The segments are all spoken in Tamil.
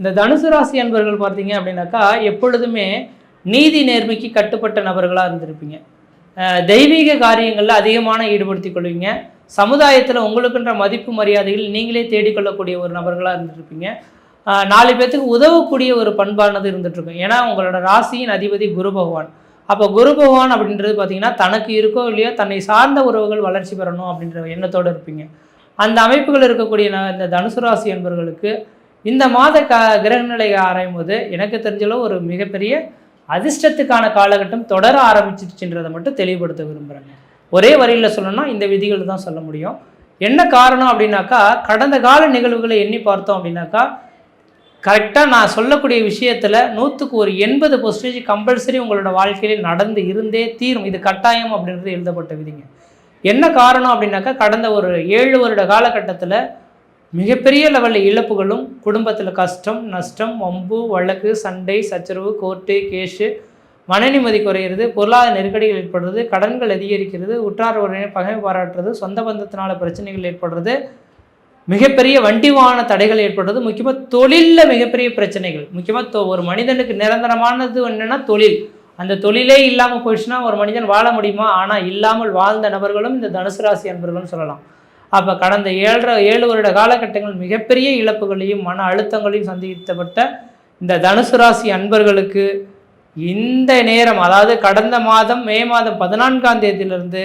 இந்த தனுசு ராசி அன்பர்கள் பார்த்தீங்க அப்படின்னாக்கா எப்பொழுதுமே நீதி நேர்மைக்கு கட்டுப்பட்ட நபர்களாக இருந்திருப்பீங்க. தெய்வீக காரியங்களில் அதிகமான ஈடுபடுத்திக் கொள்வீங்க. சமுதாயத்தில் உங்களுக்குன்ற மதிப்பு மரியாதைகள் நீங்களே தேடிக்கொள்ளக்கூடிய ஒரு நபர்களாக இருந்திருப்பீங்க. நாலு பேர்த்துக்கு உதவக்கூடிய ஒரு பண்பானது இருந்துகிட்ருக்கும் ஏன்னா உங்களோட ராசியின் அதிபதி குரு பகவான். அப்போ குரு பகவான் அப்படின்றது பார்த்தீங்கன்னா தனக்கு இருக்கோ இல்லையோ தன்னை சார்ந்த உறவுகள் வளர்ச்சி பெறணும் அப்படின்ற எண்ணத்தோடு இருப்பீங்க. அந்த அமைப்புகள் இருக்கக்கூடிய இந்த தனுசு ராசி என்பவர்களுக்கு இந்த மாத க கிரகநிலையை ஆராயும் போது எனக்கு தெரிஞ்சளவு ஒரு மிகப்பெரிய அதிர்ஷ்டத்துக்கான காலகட்டம் தொடர ஆரம்பிச்சிருச்சுன்றதை மட்டும் தெளிவுபடுத்த விரும்புகிறேங்க ஒரே வரியில் சொல்லணும்னா இந்த விதிகள் தான் சொல்ல முடியும். என்ன காரணம் அப்படின்னாக்கா கடந்த கால நிகழ்வுகளை எண்ணி பார்த்தோம் அப்படின்னாக்கா கரெக்டாக நான் சொல்லக்கூடிய விஷயத்தில் நூற்றுக்கு ஒரு எண்பது பர்சன்டேஜ் கம்பல்சரி உங்களோட வாழ்க்கையில் நடந்து இருந்தே தீரும். இது கட்டாயம் அப்படின்றது எழுதப்பட்ட விதிங்க. என்ன காரணம் அப்படின்னாக்கா கடந்த ஒரு ஏழு வருட காலகட்டத்தில் மிகப்பெரிய லெவலில் இழப்புகளும் குடும்பத்தில் கஷ்டம் நஷ்டம் வம்பு வழக்கு சண்டை சச்சரவு கோர்ட்டு கேஷு மனநிம்மதி குறையிறது பொருளாதார நெருக்கடிகள் ஏற்படுறது கடன்கள் அதிகரிக்கிறது உற்றார் உறவினர் பகை பாராட்டுறது சொந்த பந்தத்தினால பிரச்சனைகள் ஏற்படுறது மிகப்பெரிய வண்டி வாகன தடைகள் ஏற்படுறது முக்கியமாக தொழிலில் மிகப்பெரிய பிரச்சனைகள். முக்கியமாக ஒரு மனிதனுக்கு நிரந்தரமானது என்னென்னா தொழில். அந்த தொழிலே இல்லாமல் போயிடுச்சுன்னா ஒரு மனிதன் வாழ முடியுமா? ஆனால் இல்லாமல் வாழ்ந்த நபர்களும் இந்த தனுசு ராசி அன்பர்களும் சொல்லலாம். அப்போ கடந்த ஏழரை ஏழு வருட காலகட்டங்கள் மிகப்பெரிய இழப்புகளையும் மன அழுத்தங்களையும் சந்தித்தப்பட்ட இந்த தனுசு ராசி அன்பர்களுக்கு இந்த நேரம் அதாவது கடந்த மாதம் மே மாதம் பதினான்காம் தேதியிலிருந்து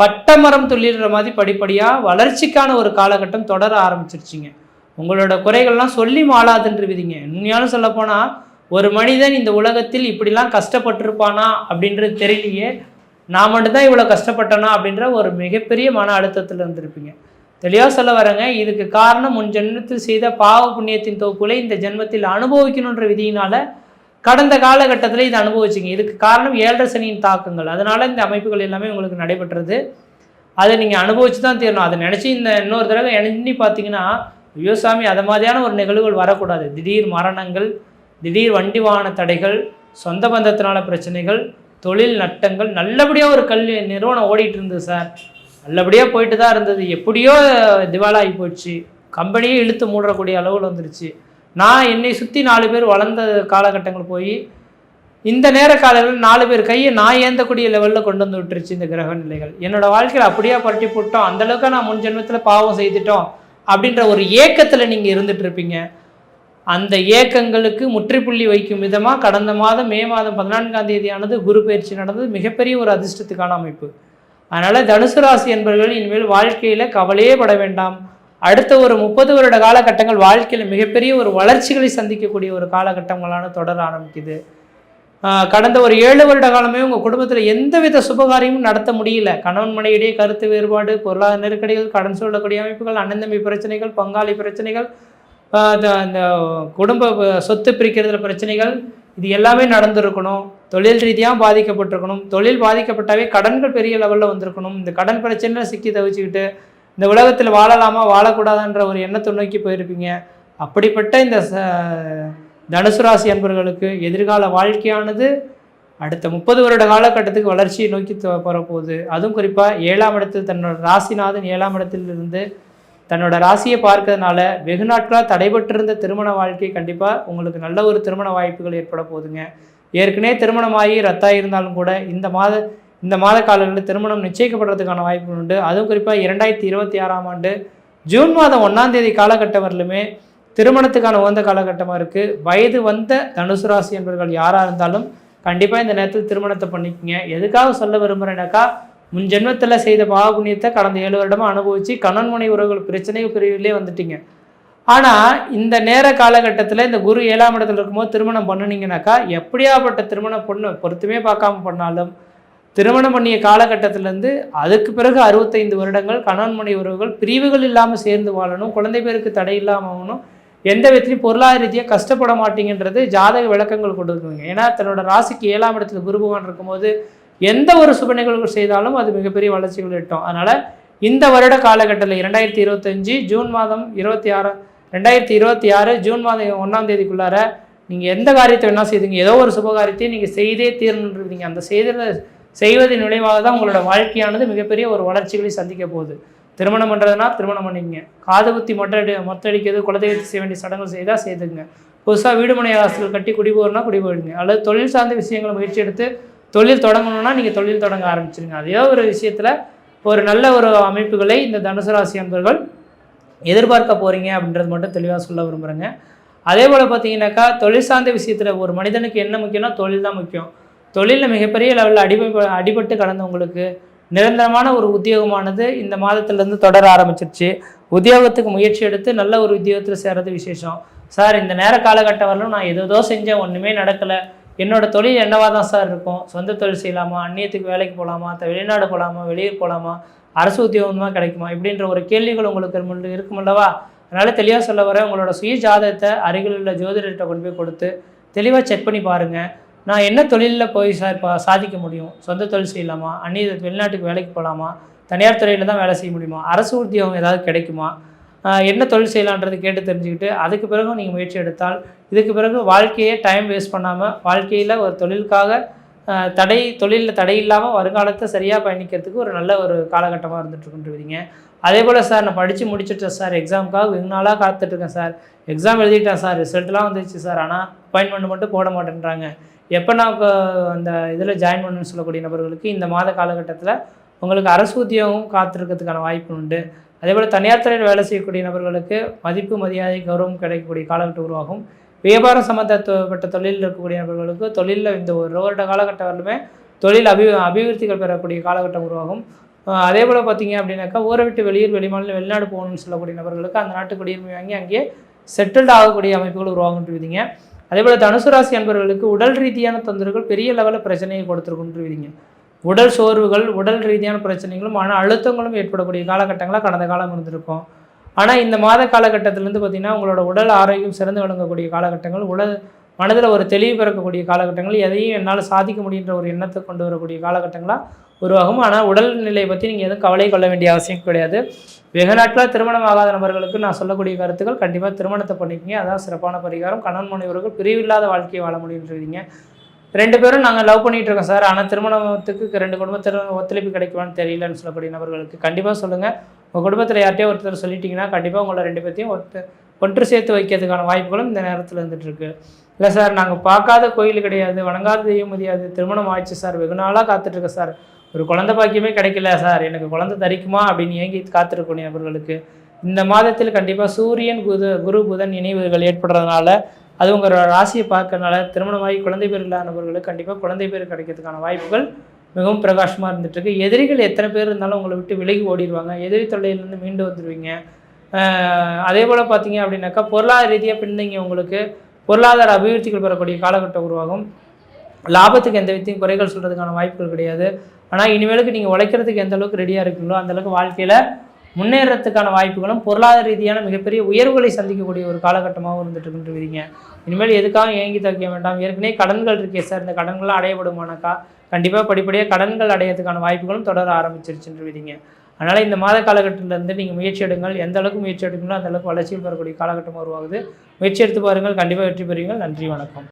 பட்டமரம் துள்ளிடுற மாதிரி படிப்படியாக வளர்ச்சிக்கான ஒரு காலகட்டம் தொடர ஆரம்பிச்சிருச்சிங்க. உங்களோட குறைகள்லாம் சொல்லி மாளாதுன்ற விதிங்க உண்மையாலும் சொல்லப்போனால் ஒரு மனிதன் இந்த உலகத்தில் இப்படிலாம் கஷ்டப்பட்டிருப்பானா அப்படின்றது தெரியலையே. நான் மட்டும்தான் இவ்வளோ கஷ்டப்பட்டனா அப்படின்ற ஒரு மிகப்பெரிய மன அழுத்தத்தில் இருந்திருப்பீங்க. தெளிவாக சொல்ல வரேங்க இதுக்கு காரணம் முன் ஜென்மத்தில் செய்த பாவ புண்ணியத்தின் தொகுப்புகளை இந்த ஜென்மத்தில் அனுபவிக்கணுன்ற விதியினால் கடந்த காலகட்டத்தில் இதை அனுபவிச்சிங்க. இதுக்கு காரணம் ஏழரை சனியின் தாக்கங்கள். அதனால் இந்த அமைப்புகள் எல்லாமே உங்களுக்கு நடைபெற்றது. அதை நீங்கள் அனுபவிச்சு தான் தீரணும். அதை நினச்சி இந்த இன்னொரு தடவை எண்ணி பார்த்தீங்கன்னா ஐயோ சாமி அதை மாதிரியான ஒரு நிகழ்வுகள் வரக்கூடாது. திடீர் மரணங்கள் திடீர் வண்டி வாகன தடைகள் சொந்த பந்தத்தினால பிரச்சனைகள் தொழில் நட்டங்கள் நல்லபடியாக ஒரு கல்வி நிறுவனம் ஓடிட்டு இருந்தது சார். நல்லபடியாக போயிட்டு தான் இருந்தது. எப்படியோ திவாலாகி போயிடுச்சு கம்பெனியே இழுத்து மூடக்கூடிய அளவில் வந்துருச்சு. நான் என்னை சுற்றி நாலு பேர் வளர்ந்த காலகட்டங்கள் போய் இந்த நேர காலங்களில் நாலு பேர் கையை நான் ஏந்தக்கூடிய லெவலில் கொண்டு வந்து விட்டுருச்சு இந்த கிரக நிலைகள். என்னோடய வாழ்க்கையில் அப்படியே பரட்டி போட்டோம். அந்த அளவுக்கு நான் முன் ஜென்மத்தில் பாவம் செய்துட்டோம். அப்படின்ற ஒரு ஏக்கத்தில் நீங்கள் இருந்துகிட்ருப்பீங்க அந்த ஏக்கங்களுக்கு முற்றுப்புள்ளி வைக்கும் விதமாக கடந்த மாதம் மே மாதம் பதினான்காம் தேதியானது குரு பயிற்சி நடந்தது. மிகப்பெரிய ஒரு அதிர்ஷ்டத்துக்கான அமைப்பு. அதனால் தனுசு ராசி என்பவர்கள் இனிமேல் வாழ்க்கையில் கவலையே பட வேண்டாம். அடுத்த ஒரு முப்பது வருட காலகட்டங்கள் வாழ்க்கையில் மிகப்பெரிய ஒரு வளர்ச்சிகளை சந்திக்கக்கூடிய ஒரு காலகட்டங்களான தொடர ஆரம்பிக்குது. கடந்த ஒரு ஏழு வருட காலமே உங்கள் குடும்பத்தில் எந்தவித சுபகாரியமும் நடத்த முடியல. கணவன் மனையிடையே கருத்து வேறுபாடு பொருளாதார நெருக்கடிகள் கடன் சொல்லக்கூடிய அமைப்புகள் அண்ணந்தம்பி பிரச்சனைகள் பங்காளி பிரச்சனைகள் அந்த இந்த- குடும்ப சொத்து பிரிக்கிறதுல பிரச்சனைகள் இது எல்லாமே நடந்திருக்கணும். தொழில் ரீதியாக பாதிக்கப்பட்டிருக்கணும். தொழில் பாதிக்கப்பட்டாவே கடன்கள் பெரிய லெவலில் வந்திருக்கணும். இந்த கடன் பிரச்சனையில் சிக்கி தவிச்சுக்கிட்டு இந்த உலகத்தில் வாழலாமா வாழக்கூடாதான்ற ஒரு எண்ணத்தை நோக்கி போயிருப்பீங்க. அப்படிப்பட்ட இந்த ச தனுசு ராசி அன்பர்களுக்கு எதிர்கால வாழ்க்கையானது அடுத்த முப்பது வருட காலகட்டத்துக்கு வளர்ச்சியை நோக்கி தொ- அதுவும் குறிப்பாக ஏழாம் இடத்தில் தன்னோட ராசிநாதன் ஏழாம் இடத்திலிருந்து தன்னோட ராசியை பார்க்கறதுனால வெகு நாட்களாக தடைபட்டிருந்த திருமண வாழ்க்கை கண்டிப்பாக உங்களுக்கு நல்ல ஒரு திருமண வாய்ப்புகள் ஏற்பட போகுதுங்க. ஏற்கனவே திருமணமாகி ரத்தாகி இருந்தாலும் கூட இந்த மாத இந்த மாத காலங்களில் திருமணம் நிச்சயிக்கப்படுறதுக்கான வாய்ப்புகள் உண்டு. அதுவும் குறிப்பாக இரண்டாயிரத்தி இருபத்தி ஆறாம் ஆண்டு ஜூன் மாதம் ஒன்றாம் தேதி காலகட்டம் வரலுமே திருமணத்துக்கான உகந்த காலகட்டமாக இருக்குது வயது வந்த தனுசு ராசி என்பவர்கள் யாராக இருந்தாலும் கண்டிப்பாக இந்த நேரத்தில் திருமணத்தை பண்ணிக்கங்க. எதுக்காக சொல்ல விரும்புகிறேன்னாக்கா முன் ஜென்மத்தில் செய்த பாவ கடந்த ஏழு வருடமாக அனுபவித்து கணவன் மனை உறவுகள் பிரச்சனை பிரிவிலே வந்துட்டீங்க. ஆனால் இந்த நேர காலகட்டத்தில் இந்த குரு ஏழாம் இடத்துல இருக்கும்போது திருமணம் பண்ணுனீங்கனாக்கா எப்படியாப்பட்ட திருமணம் பொண்ணு பொறுத்துமே பார்க்காம பண்ணாலும் திருமணம் பண்ணிய காலகட்டத்திலேருந்து அதுக்கு பிறகு அறுபத்தைந்து வருடங்கள் கணவன் மனை உறவுகள் பிரிவுகள் இல்லாமல் சேர்ந்து வாழணும் குழந்தை பேருக்கு தடை இல்லாமல் ஆகணும் எந்த விதத்திலையும் பொருளாதார ரீதியாக கஷ்டப்பட மாட்டீங்கன்றது ஜாதக விளக்கங்கள் கொடுக்குங்க ஏன்னா தன்னோட ராசிக்கு ஏழாம் இடத்துல குரு பகவான் இருக்கும்போது எந்த ஒரு சுப நிகழ்வுகள் செய்தாலும் அது மிகப்பெரிய வளர்ச்சிகள் எட்டும். அதனால் இந்த வருட காலகட்டத்தில் இரண்டாயிரத்தி இருபத்தஞ்சி ஜூன் மாதம் இருபத்தி ஆறு ரெண்டாயிரத்தி இருபத்தி ஆறு ஜூன் மாதம் ஒன்றாம் தேதிக்குள்ளார நீங்கள் எந்த காரியத்தை வேணால் செய்துங்க. ஏதோ ஒரு சுப காரியத்தையும் நீங்கள் செய்தே தீரணுன்றீங்க அந்த செய்த செய்வதன் விளைவாக தான் உங்களோட வாழ்க்கையானது மிகப்பெரிய ஒரு வளர்ச்சிகளை சந்திக்க போகுது. திருமணம் பண்ணுறதுனா திருமணம் பண்ணிங்க காது குத்தி மொட்டை அடி குலதெய்வத்தை செய்ய வேண்டிய சடங்குகள் செய்தால் செய்துங்க புதுசாக வீடுமனை வாசல் கட்டி குடி போகிறனா குடி போயிடுங்க அல்லது தொழில் சார்ந்த விஷயங்களை முயற்சி எடுத்து தொழில் தொடங்கணும்னா நீங்கள் தொழில் தொடங்க ஆரம்பிச்சிருங்க. அதே ஒரு விஷயத்தில் ஒரு நல்ல ஒரு அமைப்புகளை இந்த தனுசு ராசி அன்பர்கள் எதிர்பார்க்க போகிறீங்க அப்படின்றது மட்டும் தெளிவாக சொல்ல விரும்புகிறேங்க அதே போல் பார்த்தீங்கன்னாக்கா தொழில் சார்ந்த விஷயத்தில் ஒரு மனிதனுக்கு என்ன முக்கியம்னா தொழில் தான் முக்கியம். தொழிலில் மிகப்பெரிய லெவலில் அடிப அடிபட்டு கடந்தவங்களுக்கு நிரந்தரமான ஒரு உத்தியோகமானது இந்த மாதத்துலேருந்து தொடர ஆரம்பிச்சிருச்சு. உத்தியோகத்துக்கு முயற்சி எடுத்து நல்ல ஒரு உத்தியோகத்தில் சேர்றது விசேஷம். சார் இந்த நேர காலகட்டம் வரலும் நான் ஏதோ செஞ்சேன் ஒன்றுமே நடக்கலை. என்னோட தொழில் என்னவா தான் சார் இருக்கும்? சொந்த தொழில் செய்யலாமா? அந்நியத்துக்கு வேலைக்கு போகலாமா த- வெளிநாடு போகலாமா வெளியூர் போகலாமா அரசு உத்தியோகமாக கிடைக்குமா? இப்படின்ற ஒரு கேள்விகள் உங்களுக்கு முன் இருக்குமல்லவா அதனால் தெளிவாக சொல்ல வர உங்களோட சுய ஜாதகத்தை அருகில் உள்ள ஜோதிடர்கிட்ட கொண்டு போய் கொடுத்து தெளிவாக செக் பண்ணி பாருங்கள் நான் என்ன தொழிலில் போய் சார் இப்போ சாதிக்க முடியும்? சொந்த தொழில் செய்யலாமா? அந்நிய வெளிநாட்டுக்கு வேலைக்கு போகலாமா தனியார் துறையில் தான் வேலை செய்ய முடியுமா? அரசு உத்தியோகம் ஏதாவது கிடைக்குமா? என்ன தொழில் செய்யலான்றது கேட்டு தெரிஞ்சுக்கிட்டு அதுக்கு பிறகும் நீங்கள் முயற்சி எடுத்தால் இதுக்கு பிறகு வாழ்க்கையே டைம் வேஸ்ட் பண்ணாமல் வாழ்க்கையில் ஒரு தொழிலுக்காக தடை தொழிலில் தடை இல்லாமல் வருங்காலத்தை சரியாக பயணிக்கிறதுக்கு ஒரு நல்ல ஒரு காலகட்டமாக இருந்துட்டுருக்குன்றீங்க. அதே போல் சார் நான் படித்து முடிச்சுட்டேன் சார் எக்ஸாமுக்காக வெகு நாளாக காத்துட்ருக்கேன் சார் எக்ஸாம் எழுதிட்டேன் சார் ரிசல்ட்லாம் வந்துச்சு சார் ஆனால் அப்பாயின்மெண்ட் மட்டும் போட மாட்டேன்றாங்க. எப்போ நான் இப்போ அந்த இதில் ஜாயின் பண்ணுன்னு சொல்லக்கூடிய நபர்களுக்கு இந்த மாத காலகட்டத்தில் உங்களுக்கு அரசு உத்தியோகம் காத்திருக்கிறதுக்கான வாய்ப்பு உண்டு. அதே போல் தனியார் துறையில் வேலை செய்யக்கூடிய நபர்களுக்கு மதிப்பு மரியாதை கௌரவம் கிடைக்கக்கூடிய காலகட்டம் உருவாகும். வியாபாரம் சம்மந்தப்பட்ட தொழிலில் இருக்கக்கூடிய நபர்களுக்கு தொழிலில் இந்த ஒரு வருட காலகட்டம் வரலுமே தொழில் அபி அபிவிருத்திகள் பெறக்கூடிய காலகட்டம் உருவாகும். அதே போல் பார்த்தீங்க அப்படின்னாக்கா ஊரை விட்டு வெளியூர் வெளிமாநிலம் வெளிநாடு போகணும்னு சொல்லக்கூடிய நபர்களுக்கு அந்த நாட்டு குடியுரிமை வாங்கி அங்கேயே செட்டில்ட் ஆகக்கூடிய அமைப்புகள் உருவாகுன்றிருவீங்க அதே போல் தனுசு ராசி அன்பர்களுக்கு உடல் ரீதியான தொந்தரவுகள் பெரிய லெவலில் பிரச்சனையை கொடுத்துருக்குன்றிருவீங்க உடல் சோர்வுகள் உடல் ரீதியான பிரச்சனைகளும் மன அழுத்தங்களும் ஏற்படக்கூடிய காலகட்டங்களாக கடந்த காலம் இருந்திருக்கும். ஆனால் இந்த மாத காலகட்டத்திலேருந்து பார்த்திங்கன்னா உங்களோட உடல் ஆரோக்கியம் சிறந்து விளங்கக்கூடிய காலகட்டங்கள் உடல் மனதில் ஒரு தெளிவு பிறக்கக்கூடிய காலகட்டங்கள் எதையும் என்னால் சாதிக்க முடியுன்ற ஒரு எண்ணத்தை கொண்டு வரக்கூடிய காலகட்டங்களாக உருவாகும். ஆனால் உடல்நிலையை பற்றி நீங்கள் எதுவும் கவலை கொள்ள வேண்டிய அவசியம் கிடையாது. வெகு நாட்களாக திருமணம் ஆகாத நபர்களுக்கு நான் சொல்லக்கூடிய கருத்துக்கள் கண்டிப்பாக திருமணத்தை பண்ணிக்கிங்க. அதான் சிறப்பான பரிகாரம். கணவன் மனைவர்கள் பிரிவில்லாத வாழ்க்கையை வாழ முடியுன்றீங்க ரெண்டு பேரும் நாங்கள் லவ் பண்ணிகிட்டு இருக்கோம் சார். ஆனால் திருமணத்துக்கு ரெண்டு குடும்பத்தினர் ஒத்துழைப்பு கிடைக்குமான்னு தெரியலன்னு சொல்லக்கூடிய நபர்களுக்கு கண்டிப்பாக சொல்லுங்கள் உங்கள் குடும்பத்தில் யார்கிட்டயோ ஒருத்தர் சொல்லிட்டீங்கன்னா கண்டிப்பாக உங்களை ரெண்டு பேர்த்தையும் ஒத்து ஒன்று சேர்த்து வைக்கிறதுக்கான வாய்ப்புகளும் இந்த நேரத்தில் இருந்துகிட்ருக்கு இல்லை சார் நாங்கள் பார்க்காத கோயில் கிடையாது வணங்காத தெய்வம் முடியாது திருமணம் ஆயிடுச்சு சார். வெகு நாளாக காத்துட்ருக்கேன் சார். ஒரு குழந்தை பாக்கியமே கிடைக்கல சார். எனக்கு குழந்தை தரிக்குமா அப்படின்னு ஏங்கி காத்திருக்கக்கூடிய நபர்களுக்கு இந்த மாதத்தில் கண்டிப்பாக சூரியன் குது குரு புதன் இணைவுகள் ஏற்படுறதுனால அது உங்கள் ராசியை பார்க்கறனால திருமணமாகி குழந்தை பேர் இல்லாத நபர்களுக்கு கண்டிப்பாக குழந்தை பேர் கிடைக்கிறதுக்கான வாய்ப்புகள் மிகவும் பிரகாசமாக இருந்துகிட்ருக்கு எதிரிகள் எத்தனை பேர் இருந்தாலும் உங்களை விட்டு விலகி ஓடிடுவாங்க எதிரி தொல்லையிலேருந்து மீண்டு வந்துடுவீங்க அதே போல் பார்த்தீங்க அப்படின்னாக்கா பொருளாதார ரீதியாக பின்தங்கி உங்களுக்கு பொருளாதார அபிவிருத்திகள் பெறக்கூடிய காலகட்டம் உருவாகும். லாபத்துக்கு எந்த விதத்தையும் குறைகள் சொல்கிறதுக்கான வாய்ப்புகள் கிடையாது. ஆனால் இனிமேலுக்கு நீங்கள் உழைக்கிறதுக்கு எந்த அளவுக்கு ரெடியாக இருக்கீங்களோ அந்த அளவுக்கு வாழ்க்கையில் முன்னேறத்துக்கான வாய்ப்புகளும் பொருளாதார ரீதியான மிகப்பெரிய உயர்வுகளை சந்திக்கக்கூடிய ஒரு காலகட்டமாகவும் இருந்துட்டு இருக்கின்றீங்க இனிமேல் எதுக்காக ஏங்கி தவிக்க வேண்டாம்? ஏற்கனவே கடன்கள் இருக்கே சார். இந்த கடன்கள்லாம் அடையப்படுமானாக்கா கண்டிப்பாக படிப்படியாக கடன்கள் அடையறதுக்கான வாய்ப்புகளும் தொடர ஆரம்பிச்சிருச்சுன்றீங்க அதனால் இந்த மாத காலகட்டத்திலேருந்து நீங்கள் முயற்சி எடுங்கள். எந்த அளவுக்கு முயற்சி எடுக்கணும் அந்த அளவுக்கு வளர்ச்சியில் பெறக்கூடிய காலகட்டம் உருவாகுது. முயற்சி எடுத்து பாருங்கள். கண்டிப்பாக வெற்றி பெறுவீங்கள் நன்றி வணக்கம்.